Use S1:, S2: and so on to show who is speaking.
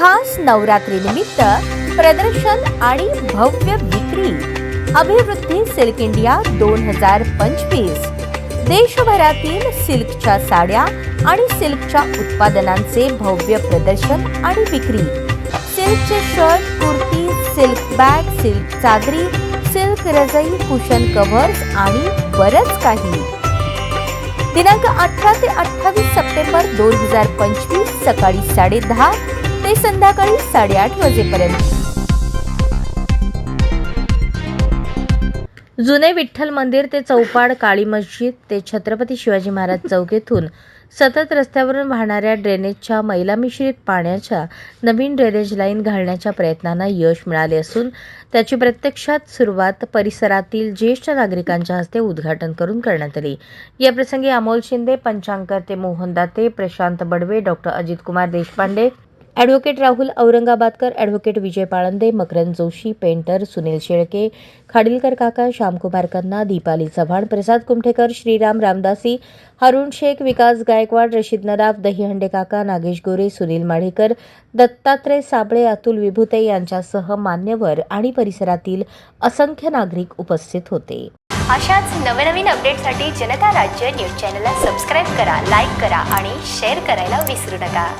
S1: खास नवरात्रीनिमित्त प्रदर्शन आणि भव्य विक्री. अभिवृद्धी सिल्क इंडिया दोन हजार पंचवीस. देशभरातील सिल्कच्या साड्या आणि सिल्कच्या उत्पादनांचे भव्य प्रदर्शन आणि विक्री. सिल्कचे shirt kurti silk bag silk चादरी सिल्क रजई कुशन कव्हर्स आणि बरंच काही. दिनांक अठरा ते अठ्ठावीस सप्टेंबर दोन हजार पंचवीस सकाळी साडेदहा ते संध्याकाळी साडेआठ वाजेपर्यंत. जुने विठ्ठल मंदिर ते चौपाड काळी मस्जिद ते छत्रपती शिवाजी महाराज चौक येथून सतत रस्त्यावरून वाहणाऱ्या ड्रेनेजच्या मैला मिश्रित पाण्याच्या नवीन ड्रेनेज लाईन घालण्याच्या प्रयत्नांना यश मिळाले असून त्याची प्रत्यक्षात सुरुवात परिसरातील ज्येष्ठ नागरिकांच्या हस्ते उद्घाटन करून करण्यात आली. या प्रसंगी अमोल शिंदे पंचांकर ते Mohan Date Prashant Badve doctor Ajitkumar Deshpande advocate Rahul Aurangabadkar advocate Vijay Palande Makarand Joshi painter Sunil Shelke Khadilkar काका श्यामकुमार कन्ना दीपाली चव्हाण प्रसाद कुमठेकर श्रीराम रामदासी हरुण शेख विकास गायकवाड रशीद नराफ दहीहंडे काका नागेश गोरे सुनील माढेकर दत्तात्रय साबळे अतुल विभूते यांच्यासह मान्यवर आणि परिसरातील असंख्य नागरिक उपस्थित होते.
S2: अशाच नवनवीन अपडेटसाठी जनता राज्य न्यूज चॅनलला सबस्क्राईब करा लाईक करा आणि शेअर करायला विसरू नका.